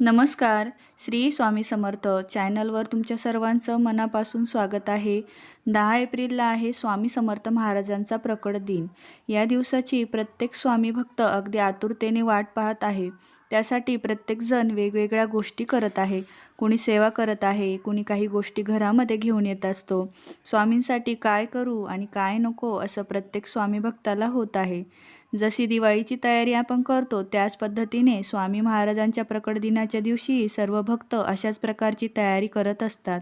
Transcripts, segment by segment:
नमस्कार. श्री स्वामी समर्थ चॅनलवर तुमच्या सर्वांचं मनापासून स्वागत आहे. दहा एप्रिलला आहे स्वामी समर्थ महाराजांचा प्रकट दिन. या दिवसाची प्रत्येक स्वामी भक्त अगदी आतुरतेने वाट पाहत आहे. त्यासाठी प्रत्येकजण वेगवेगळ्या गोष्टी करत आहे. कुणी सेवा करत आहे कुणी काही गोष्टी घरामध्ये घेऊन येत असतो. स्वामींसाठी काय करू आणि काय नको असं प्रत्येक स्वामी भक्ताला होत आहे. जशी दिवाळीची तयारी आपण करतो त्याच पद्धतीने स्वामी महाराजांच्या प्रकट दिनाच्या दिवशी सर्व भक्त अशाच प्रकारची तयारी करत असतात.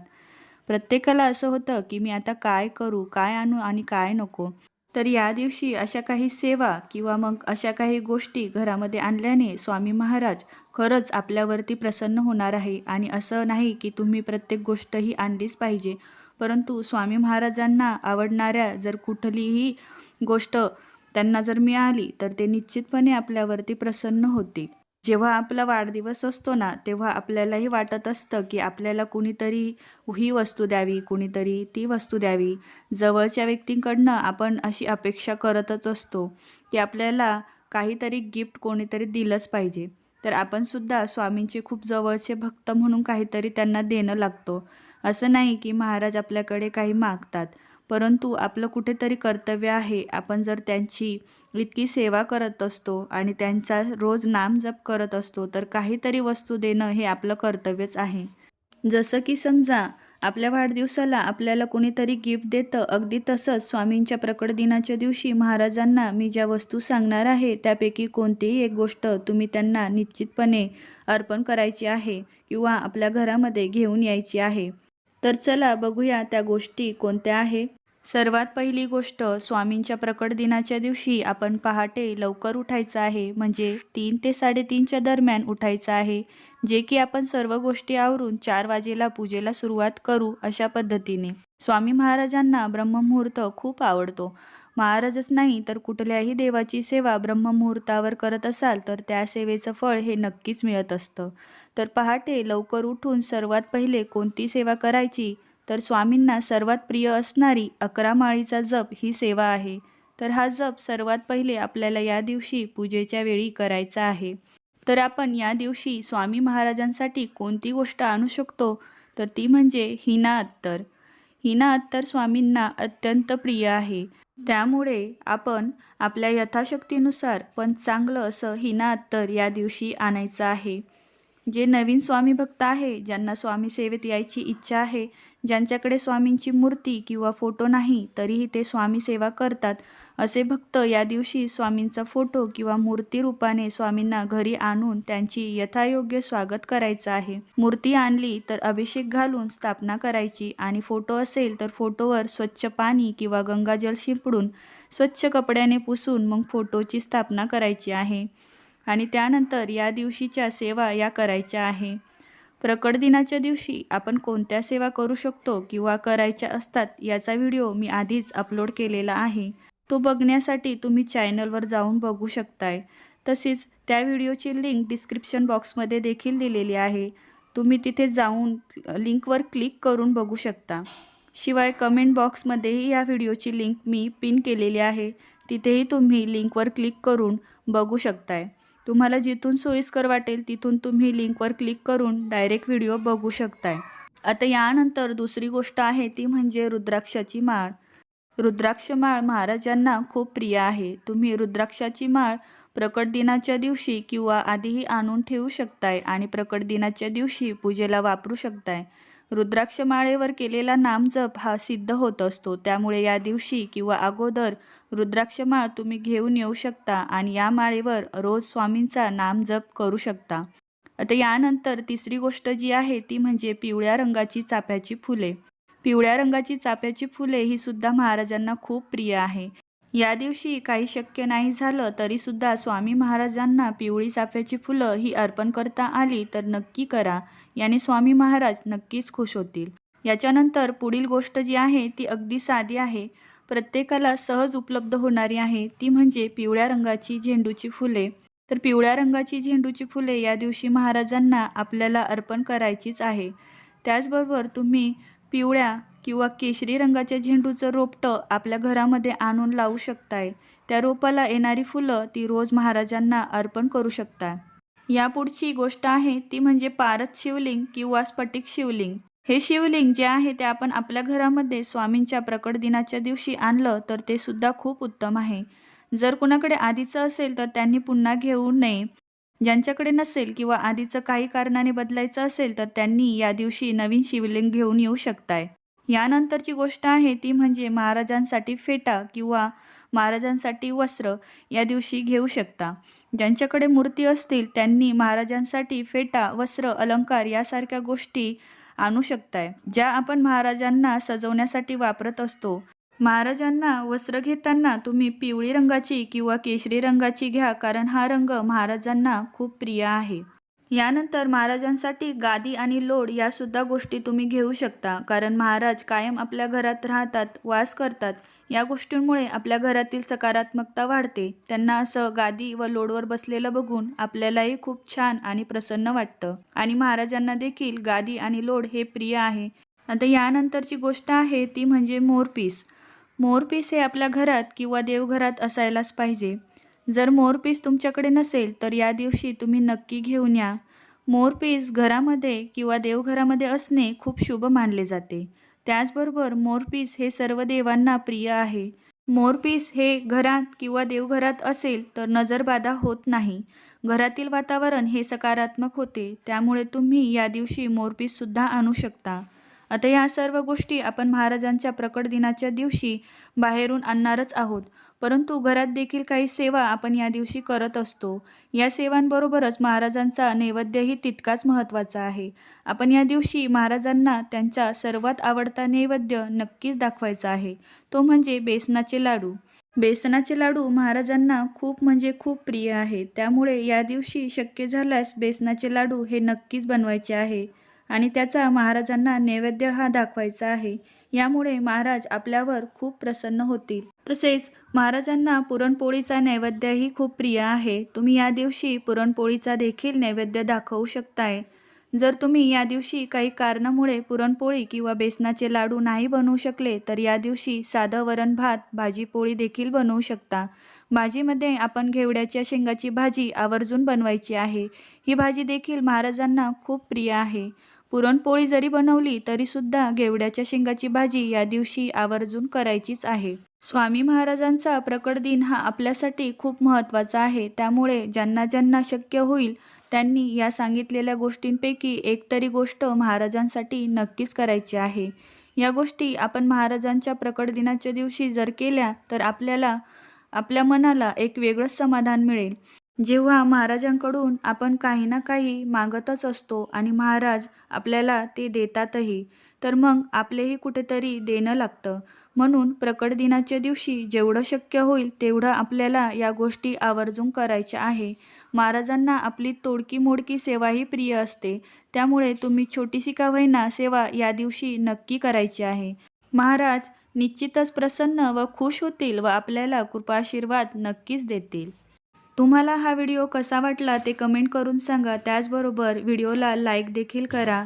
प्रत्येकाला असं होतं की मी आता काय करू काय आणू आणि काय नको? तर या दिवशी अशा काही सेवा किंवा मग अशा काही गोष्टी घरामध्ये आणल्याने स्वामी महाराज खरंच आपल्यावरती प्रसन्न होणार आहे आणि असं नाही की तुम्ही प्रत्येक गोष्ट ही आणलीच पाहिजे. परंतु स्वामी महाराजांना आवडणाऱ्या जर कुठलीही गोष्ट त्यांना जर मिळाली तर ते निश्चितपणे आपल्यावरती प्रसन्न होतील. जेव्हा आपला वाढदिवस असतो ना तेव्हा आपल्यालाही वाटत असतं की आपल्याला कुणीतरी ही वस्तू द्यावी कुणीतरी ती वस्तू द्यावी. जवळच्या व्यक्तींकडनं आपण अशी अपेक्षा करतच असतो की आपल्याला काहीतरी गिफ्ट कोणीतरी दिलंच पाहिजे. तर आपणसुद्धा स्वामींचे खूप जवळचे भक्त म्हणून काहीतरी त्यांना देणं लागतो. असं नाही की महाराज आपल्याकडे काही मागतात. परंतु आपलं कुठेतरी कर्तव्य आहे आपण जर त्यांची इतकी सेवा करत असतो आणि त्यांचा रोज नाम जप करत असतो तर काहीतरी वस्तू देणं हे आपलं कर्तव्यच आहे. जसं की समजा आपल्या वाढदिवसाला आपल्याला कोणीतरी गिफ्ट देतं अगदी तसंच स्वामींच्या प्रकट दिनाच्या दिवशी महाराजांना मी ज्या वस्तू सांगणार आहे त्यापैकी कोणतीही एक गोष्ट तुम्ही त्यांना निश्चितपणे अर्पण करायची आहे किंवा आपल्या घरामध्ये घेऊन यायची आहे. तर चला बघूया त्या गोष्टी कोणत्या आहे. सर्वात पहिली गोष्ट स्वामींच्या प्रकट दिनाच्या दिवशी आपण पहाटे लवकर उठायचं आहे म्हणजे तीन ते साडेतीनच्या दरम्यान उठायचं आहे जे की आपण सर्व गोष्टी आवरून चार वाजेला पूजेला सुरुवात करू अशा पद्धतीने. स्वामी महाराजांना ब्रह्ममुहूर्त खूप आवडतो. महाराजच नाही तर कुठल्याही देवाची सेवा ब्रह्ममुहूर्तावर करत असाल तर त्या सेवेचं फळ हे नक्कीच मिळत असतं. तर पहाटे लवकर उठून सर्वात पहिले कोणती सेवा करायची? तर स्वामींना सर्वात प्रिय असणारी अकरा माळीचा जप ही सेवा आहे. तर हा जप सर्वात पहिले आपल्याला या दिवशी पूजेच्या वेळी करायचा आहे. तर आपण या दिवशी स्वामी महाराजांसाठी कोणती गोष्ट आणू शकतो? तर ती म्हणजे हिना अत्तर. हिना अत्तर स्वामींना अत्यंत प्रिय आहे. त्यामुळे आपण आपल्या यथाशक्तीनुसार पण चांगलं असं हिना अत्तर या दिवशी आणायचं आहे. जे नवीन स्वामी भक्त आहे ज्यांना स्वामी सेवेत यायची इच्छा आहे ज्यांच्याकडे स्वामींची मूर्ती किंवा फोटो नाही तरीही ते स्वामी सेवा करतात. असे भक्त या दिवशी स्वामींचा फोटो किंवा मूर्ती रूपाने स्वामींना घरी आणून त्यांची यथायोग्य स्वागत करायचं आहे. मूर्ती आणली तर अभिषेक घालून स्थापना करायची आणि फोटो असेल तर फोटोवर स्वच्छ पाणी किंवा गंगाजल शिंपडून स्वच्छ कपड्याने पुसून मग फोटोची स्थापना करायची आहे. आणि त्यानंतर या दिवशीच्या सेवा या करायच्या आहे. प्रकट दिनाच्या दिवशी आपण कोणत्या सेवा करू शकतो किंवा करायच्या असतात याचा व्हिडिओ मी आधीच अपलोड केलेला आहे. तो बघण्यासाठी तुम्ही चॅनलवर जाऊन बघू शकताय. तसेच त्या व्हिडिओची लिंक डिस्क्रिप्शन बॉक्समध्ये देखील दिलेली आहे. तुम्ही तिथे जाऊन लिंकवर क्लिक करून बघू शकता. शिवाय कमेंट बॉक्समध्येही या व्हिडिओची लिंक मी पिन केलेली आहे. तिथेही तुम्ही लिंकवर क्लिक करून बघू शकताय. तुम्हाला जिथून सोयीस्कर वाटेल तिथून तुम्ही लिंकवर क्लिक करून डायरेक्ट व्हिडिओ बघू शकताय. आता यानंतर दुसरी गोष्ट आहे ती म्हणजे रुद्राक्षाची माळ. रुद्राक्ष माळ महाराजांना खूप प्रिय आहे. तुम्ही रुद्राक्षाची माळ प्रकट दिनाच्या दिवशी किंवा आधीही आणून ठेवू शकताय आणि प्रकट दिनाच्या दिवशी पूजेला वापरू शकताय. रुद्राक्ष माळेवर केलेला नामजप हा सिद्ध होत असतो. त्यामुळे या दिवशी किंवा अगोदर रुद्राक्ष माळ तुम्ही घेऊन येऊ शकता आणि या माळेवर रोज स्वामींचा नामजप करू शकता. आता यानंतर तिसरी गोष्ट जी आहे ती म्हणजे पिवळ्या रंगाची चाफ्याची फुले. पिवळ्या रंगाची चाफ्याची फुले ही सुद्धा महाराजांना खूप प्रिय आहे. या दिवशी काही शक्य नाही झालं तरीसुद्धा स्वामी महाराजांना पिवळी चाफ्याची फुलं ही अर्पण करता आली तर नक्की करा. याने स्वामी महाराज नक्कीच खुश होतील. याच्यानंतर पुढील गोष्ट जी आहे ती अगदी साधी आहे. प्रत्येकाला सहज उपलब्ध होणारी आहे ती म्हणजे पिवळ्या रंगाची झेंडूची फुले. तर पिवळ्या रंगाची झेंडूची फुले या दिवशी महाराजांना आपल्याला अर्पण करायचीच आहे. त्याचबरोबर तुम्ही पिवळ्या किंवा केशरी रंगाच्या झेंडूचं रोपटं आपल्या घरामध्ये आणून लावू शकताय. त्या रोपाला येणारी फुलं ती रोज महाराजांना अर्पण करू शकता यापुढची गोष्ट आहे ती म्हणजे पारद शिवलिंग किंवा स्फटिक शिवलिंग. हे शिवलिंग जे आहे ते आपण आपल्या घरामध्ये स्वामींच्या प्रकट दिनाच्या दिवशी आणलं तर ते सुद्धा खूप उत्तम आहे. जर कुणाकडे आधीचं असेल तर त्यांनी पुन्हा घेऊ नये. ज्यांच्याकडे नसेल किंवा आधीचं काही कारणाने बदलायचं असेल तर त्यांनी या दिवशी नवीन शिवलिंग घेऊन येऊ शकताय. यानंतरची गोष्ट आहे ती म्हणजे महाराजांसाठी फेटा किंवा महाराजांसाठी वस्त्र या दिवशी घेऊ शकता. ज्यांच्याकडे मूर्ती असतील त्यांनी महाराजांसाठी फेटा वस्त्र अलंकार यासारख्या गोष्टी आणू शकताय ज्या आपण महाराजांना सजवण्यासाठी वापरत असतो. महाराजांना वस्त्र घेताना तुम्ही पिवळी रंगाची किंवा केशरी रंगाची घ्या कारण हा रंग महाराजांना खूप प्रिय आहे. यानंतर महाराजांसाठी गादी आणि लोड यासुद्धा गोष्टी तुम्ही घेऊ शकता कारण महाराज कायम आपल्या घरात राहतात वास करतात. या गोष्टींमुळे आपल्या घरातील सकारात्मकता वाढते. त्यांना असं गादी व लोडवर बसलेलं बघून आपल्यालाही खूप छान आणि प्रसन्न वाटतं. आणि महाराजांना देखील गादी आणि लोड हे प्रिय आहे. आता यानंतरची गोष्ट आहे ती म्हणजे मोरपीस. मोरपीस हे आपल्या घरात किंवा देवघरात असायलाच पाहिजे. जर मोरपीस तुमच्याकडे नसेल तर या दिवशी तुम्ही नक्की घेऊन या. मोरपीस घरामध्ये किंवा देवघरामध्ये असणे खूप शुभ मानले जाते. त्याचबरोबर मोरपीस हे सर्व देवांना प्रिय आहे. मोरपीस हे घरात किंवा देवघरात असेल तर नजरबाधा होत नाही. घरातील वातावरण हे सकारात्मक होते. त्यामुळे तुम्ही या दिवशी मोरपीससुद्धा आणू शकता. आता या सर्व गोष्टी आपण महाराजांच्या प्रकट दिनाच्या दिवशी बाहेरून आणणारच आहोत. परंतु घरात देखील काही सेवा आपण या दिवशी करत असतो. या सेवांबरोबरच महाराजांचा नैवेद्यही तितकाच महत्त्वाचा आहे. आपण या दिवशी महाराजांना त्यांचा सर्वात आवडता नैवेद्य नक्कीच दाखवायचा आहे. तो म्हणजे बेसनाचे लाडू. बेसनाचे लाडू महाराजांना खूप म्हणजे खूप प्रिय आहे. त्यामुळे या दिवशी शक्य झाल्यास बेसनाचे लाडू हे नक्कीच बनवायचे आहे. आणि त्याचा महाराजांना नैवेद्य हा दाखवायचा आहे. यामुळे महाराज आपल्यावर खूप प्रसन्न होतील. तसेच महाराजांना पुरणपोळीचा नैवेद्यही खूप प्रिय आहे. तुम्ही या दिवशी पुरणपोळीचा देखील नैवेद्य दाखवू शकताय. जर तुम्ही या दिवशी काही कारणामुळे पुरणपोळी किंवा बेसनाचे लाडू नाही बनवू शकले तर या दिवशी साधं वरण भात भाजी पोळी देखील बनवू शकता. भाजीमध्ये आपण घेवड्याच्या शेंगाची भाजी आवर्जून बनवायची आहे. ही भाजी देखील महाराजांना खूप प्रिय आहे. पुरणपोळी जरी बनवली तरीसुद्धा गेवड्याच्या शेंगाची भाजी या दिवशी आवर्जून करायचीच आहे. स्वामी महाराजांचा प्रकट दिन हा आपल्यासाठी खूप महत्त्वाचा आहे. त्यामुळे ज्यांना ज्यांना शक्य होईल त्यांनी या सांगितलेल्या गोष्टींपैकी एकतरी गोष्ट महाराजांसाठी नक्कीच करायची आहे. या गोष्टी आपण महाराजांच्या प्रकट दिनाच्या दिवशी जर केल्या तर आपल्याला आपल्या मनाला एक वेगळंच समाधान मिळेल. जेव्हा महाराजांकडून आपण काही ना काही मागतच असतो आणि महाराज आपल्याला ते देतातही तर मग आपलेही कुठेतरी देणं लागतं. म्हणून प्रकट दिनाच्या दिवशी जेवढं शक्य होईल तेवढं आपल्याला या गोष्टी आवर्जून करायच्या आहे. महाराजांना आपली तोडकी मोडकी सेवाही प्रिय असते. त्यामुळे तुम्ही छोटीशी का होईना सेवा या दिवशी नक्की करायची आहे. महाराज निश्चितच प्रसन्न व खुश होतील व आपल्याला कृपाशीर्वाद नक्कीच देतील. तुम्हाला हा व्हिडिओ कसा वाटला ते कमेंट करून सांगा. त्याचबरोबर व्हिडिओला लाईक देखील करा.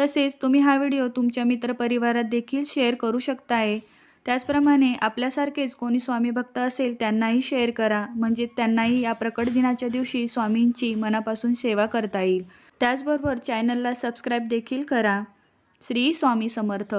तसेच तुम्ही हा व्हिडिओ तुमच्या मित्रपरिवारात देखील शेअर करू शकताय. त्याचप्रमाणे आपल्यासारखेच कोणी स्वामी भक्त असेल त्यांनाही शेअर करा. म्हणजे त्यांनाही या प्रकट दिनाच्या दिवशी स्वामींची मनापासून सेवा करता येईल. त्याचबरोबर चॅनलला सबस्क्राईब देखील करा. श्री स्वामी समर्थ.